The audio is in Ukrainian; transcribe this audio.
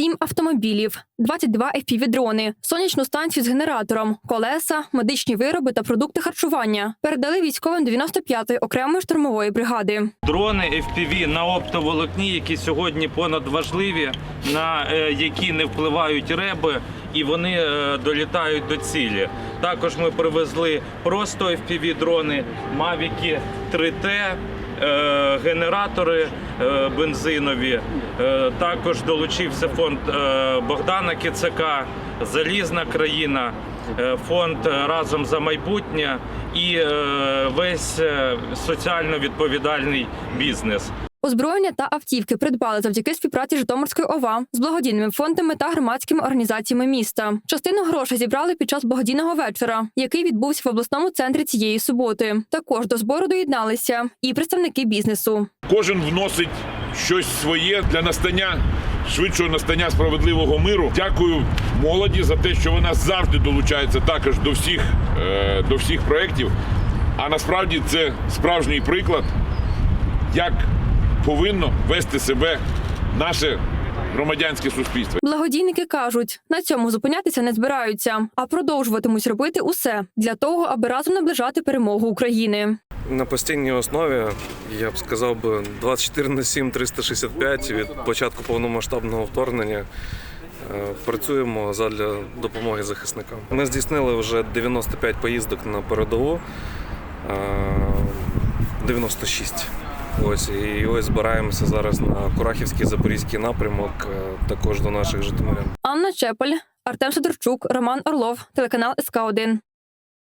7 автомобілів, 22 FPV-дрони, сонячну станцію з генератором, колеса, медичні вироби та продукти харчування передали військовим 95-ї окремої штурмової бригади. Дрони FPV на оптоволокні, які сьогодні понад важливі, на е, які не впливають реби, і вони е, долітають до цілі. Також ми привезли просто FPV дрони, Mavic 3T. е, Генератори бензинові Е, також долучився фонд е, Богдана Кицака, Залізна країна, е, фонд е, разом за майбутнє і е, весь е, соціально відповідальний бізнес. Озброєння та автівки придбали завдяки співпраці Житомирської ОВА з благодійними фондами та громадськими організаціями міста. Частину грошей зібрали під час благодійного вечора, який відбувся в обласному центрі цієї суботи. Також до збору доєдналися і представники бізнесу. Кожен вносить щось своє для настання швидшого настання справедливого миру. Дякую молоді за те, що вона завжди долучається також до всіх, е, до всіх проєктів. А насправді це справжній приклад, як повинно вести себе наше громадянське суспільство. Благодійники кажуть, на цьому зупинятися не збираються, а продовжуватимуть робити усе для того, аби разом наближати перемогу України. На постійній основі, я б сказав би, 24 на 7, 365 від початку повномасштабного вторгнення е, працюємо задля допомоги захисникам. Ми здійснили вже 95 поїздок на передову, е, 96. Ось і ось збираємося зараз на Курахівський Запорізький напрямок, е, також до наших житомирян. Анна Чепель, Артем Сидорчук, Роман Орлов, телеканал СК 1